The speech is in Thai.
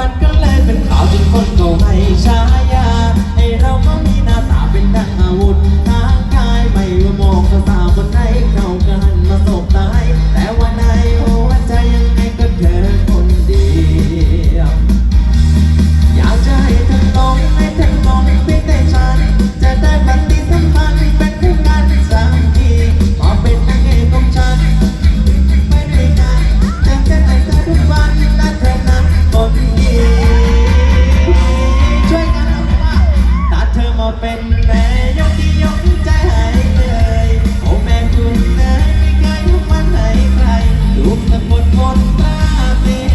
มันก็เลยเป็นข่าวจนคน เป็นแม่ยกที่ยกใจหาเลยโอแม่คุณนะไม่เยทุกวันไหนใครลูกสะกดคนตาเป็น